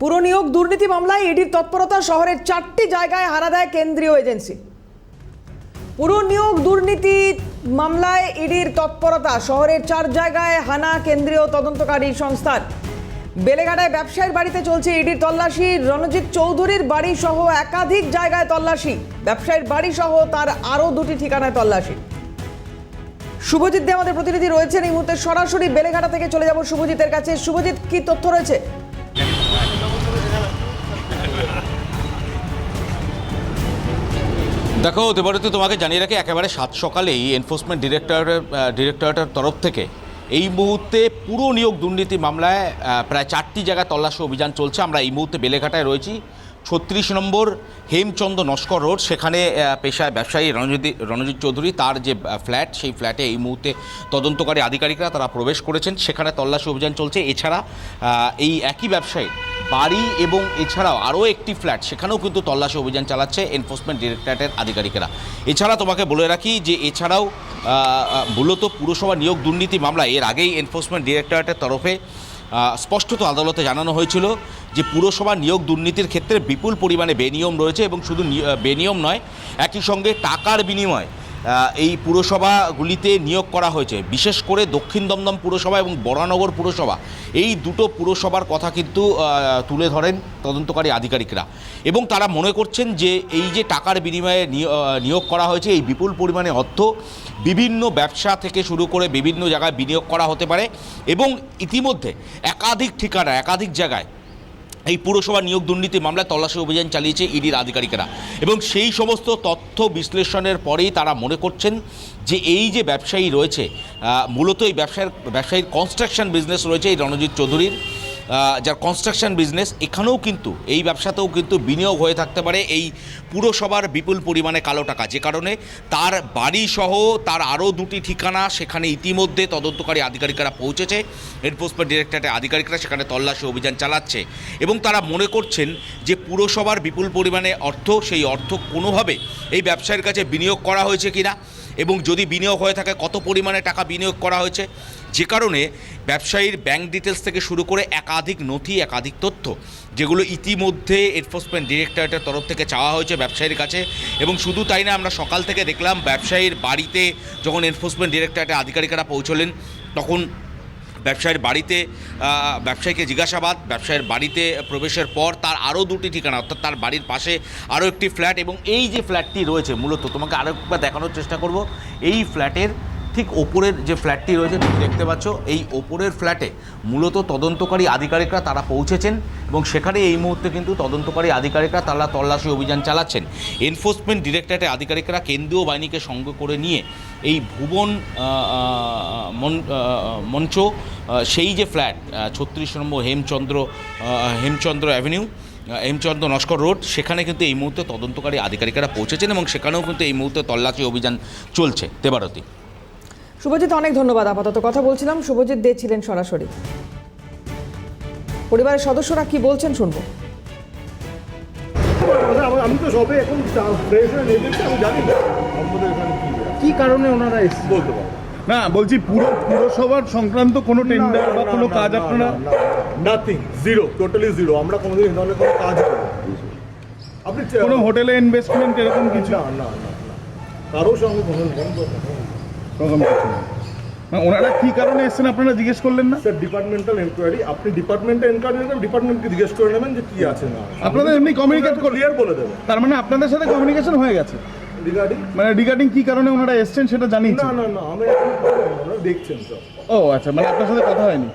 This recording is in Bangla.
পুরো নিয়োগ দুর্নীতি মামলায় ইডির তৎপরতা শহরের চারটি জায়গায় হানা দেয় কেন্দ্রীয় এজেন্সি। পুরো নিয়োগ দুর্নীতি মামলায় ইডির তৎপরতা শহরের চার জায়গায় হানা কেন্দ্রীয় তদন্তকারী সংস্থার। বেলেঘাটায় ব্যবসায়ীর বাড়িতে চলছে ইডির তল্লাশি। রণজিৎ চৌধুরীর বাড়ি সহ একাধিক জায়গায় তল্লাশি। ব্যবসায়ীর বাড়ি সহ তার আরও দুটি ঠিকানায় তল্লাশি। শুভজিৎ দে আমাদের প্রতিনিধি রয়েছেন। এই মুহূর্তে সরাসরি বেলেঘাটা থেকে চলে যাব শুভজিতের কাছে। শুভজিৎ, কি তথ্য রয়েছে? দেখো দেবরতী তোমাকে জানিয়ে রাখি, একেবারে সাত সকালেই এনফোর্সমেন্ট ডিরেক্টরের ডিরেক্টরেটের তরফ থেকে এই মুহূর্তে পুরো নিয়োগ দুর্নীতি মামলায় প্রায় চারটি জায়গায় তল্লাশি অভিযান চলছে। আমরা এই মুহূর্তে বেলেঘাটায় রয়েছি। ছত্রিশ নম্বর, হেমচন্দ্র নস্কর রোড। সেখানে পেশায় ব্যবসায়ী রণজিৎ রণজিৎ চৌধুরী, তার যে ফ্ল্যাট, সেই ফ্ল্যাটে এই মুহূর্তে তদন্তকারী আধিকারিকরা তারা প্রবেশ করেছেন। সেখানে তল্লাশি অভিযান চলছে। এছাড়া এই একই ব্যবসায়ী বাড়ি এবং এছাড়াও আরও একটি ফ্ল্যাট, সেখানেও কিন্তু তল্লাশি অভিযান চালাচ্ছে এনফোর্সমেন্ট ডিরেক্টরেটের আধিকারিকেরা। এছাড়া তোমাকে বলে রাখি যে এছাড়াও মূলত পুরসভা নিয়োগ দুর্নীতি মামলায় এর আগেই এনফোর্সমেন্ট ডিরেক্টরেটের তরফে স্পষ্টত আদালতে জানানো হয়েছিল যে পুরসভা নিয়োগ দুর্নীতির ক্ষেত্রে বিপুল পরিমাণে বেনিয়ম রয়েছে এবং শুধু বেনিয়ম নয়, একই সঙ্গে টাকার বিনিময়ে। এই পুরসভাগুলিতে নিয়োগ করা হয়েছে। বিশেষ করে দক্ষিণ দমদম পুরসভা এবং বরানগর পুরসভা। এই দুটো পুরসভার কথা কিন্তু তুলে ধরেন তদন্তকারী আধিকারিকরা। এবং তারা মনে করছেন যে এই যে টাকার বিনিময়ে নিয়- নিয়োগ করা হয়েছে, এই বিপুল পরিমাণে অর্থ বিভিন্ন ব্যবসা থেকে শুরু করে বিভিন্ন জায়গায় বিনিয়োগ করা হতে পারে। এবং ইতিমধ্যে একাধিক ঠিকানা, একাধিক জায়গায় এই পুরসভা নিয়োগ দুর্নীতি মামলায় তল্লাশি অভিযান চালিয়েছে ইডির আধিকারিকেরা। এবং সেই সমস্ত তথ্য বিশ্লেষণের পরেই তারা মনে করছেন যে এই যে ব্যবসায়ী রয়েছে মূলত এই ব্যবসায়ের, ব্যবসায়ীর কনস্ট্রাকশন বিজনেস রয়েছে এই রণজিৎ চৌধুরীর। যার কনস্ট্রাকশন বিজনেস এখানেও কিন্তু, এই ব্যবসাতেও কিন্তু বিনিয়োগ হয়ে থাকতে পারে এই পুরসভার বিপুল পরিমাণে কালো টাকা। যে কারণে তার বাড়ি সহ তার আরও দুটি ঠিকানা সেখানে ইতিমধ্যে তদন্তকারী আধিকারিকরা পৌঁছেছে। এনফোর্সমেন্ট ডিরেক্টরেটের আধিকারিকরা সেখানে তল্লাশি অভিযান চালাচ্ছে। এবং তারা মনে করছেন যে পুরসভার বিপুল পরিমাণে অর্থ, সেই অর্থ কোনোভাবে এই ব্যবসায়ীর কাছে বিনিয়োগ করা হয়েছে কিনা। এবং যদি বিনিয়োগ হয়ে থাকে, কত পরিমাণে টাকা বিনিয়োগ করা হয়েছে? যে কারণে ব্যবসায়ীর ব্যাংক ডিটেলস থেকে শুরু করে একাধিক নথি, একাধিক তথ্য, যেগুলো ইতিমধ্যে এনফোর্সমেন্ট ডিরেক্টরেটের তরফ থেকে চাওয়া হয়েছে ব্যবসায়ীর কাছে। এবং শুধু তাই না, আমরা সকাল থেকে দেখলাম, ব্যবসায়ীর বাড়িতে যখন এনফোর্সমেন্ট ডিরেক্টরেটের আধিকারিকরা পৌঁছলেন, তখন ব্যবসায়ীর বাড়িতে ব্যবসায়ীকে জিজ্ঞাসাবাদ, ব্যবসায়ীর বাড়িতে প্রবেশের পর তার আরও দুটি ঠিকানা, অর্থাৎ তার বাড়ির পাশে আরও একটি ফ্ল্যাট এবং এই যে ফ্ল্যাটটি রয়েছে মূলত তোমাকে আরও একবার দেখানোর চেষ্টা করব, এই ফ্ল্যাটের ঠিক ওপরের যে ফ্ল্যাটটি রয়েছে, তুমি দেখতে পাচ্ছ, এই ওপরের ফ্ল্যাটে মূলত তদন্তকারী আধিকারিকরা তারা পৌঁছেছেন এবং সেখানে এই মুহূর্তে কিন্তু তদন্তকারী আধিকারিকরা তারা তল্লাশি অভিযান চালাচ্ছেন। এনফোর্সমেন্ট ডিরেক্টরেটের আধিকারিকরা কেন্দ্রীয় বাহিনীকে সঙ্গে করে নিয়ে এই ভুবন মঞ্চ সেই যে ফ্ল্যাট ছত্রিশ নম্বর হেমচন্দ্র হেমচন্দ্র অ্যাভিনিউ হেমচন্দ্র নস্কর রোড সেখানে কিন্তু এই মুহূর্তে তদন্তকারী আধিকারিকরা পৌঁছেছেন এবং সেখানেও কিন্তু এই মুহূর্তে তল্লাশি অভিযান চলছে। দেবারতী। শুভজিৎ অনেক ধন্যবাদ। আপাতত কথা বলছিলাম। শুভজিৎ দে ছিলেন সরাসরি। পরিবারের সদস্যরা কি বলছেন শুনব। আমি- আমি তো সবে এখন ফ্রেশ হয়ে আমি জানি আমাদের এখানে কি কারণে ওনারা এসেছেন? বলতে পারব না বলছি পুরো পুরসভার সংক্রান্ত কোনো টেন্ডার বা কোনো কাজ আপনারা নাথিং জিরো টোটালি জিরো আমরা কোনোদিন এই ধরনের কোনো কাজ করি না। আপনি চে- কোনো হোটেলে ইনভেস্টমেন্ট এরকম কিছু? না না না না। কারোর সঙ্গে কোনো বন্ধ কিছু না। না, ওনারা কি কারণে এসেছেন আপনারা জিজ্ঞেস করলেন না? স্যার ডিপার্টমেন্টাল এনকোয়ারি আপনি ডিপার্টমেন্টাল এনকোয়ারি ডিপার্টমেন্টকে জিজ্ঞেস করে নেবেন যে কি আছে না। আপনাদের এমনি communicate করে- ক্লিয়ার বলে দেবেন। তার মানে আপনাদের সাথে কমিউনিকেশন হয়ে গেছে। রিগার্ডিং মানে রিগার্ডিং কি কারণে ওনারা এসছেন সেটা না না না না, আমরা দেখছেন তো ও আচ্ছা মানে আপনার সাথে কথা হয়নি।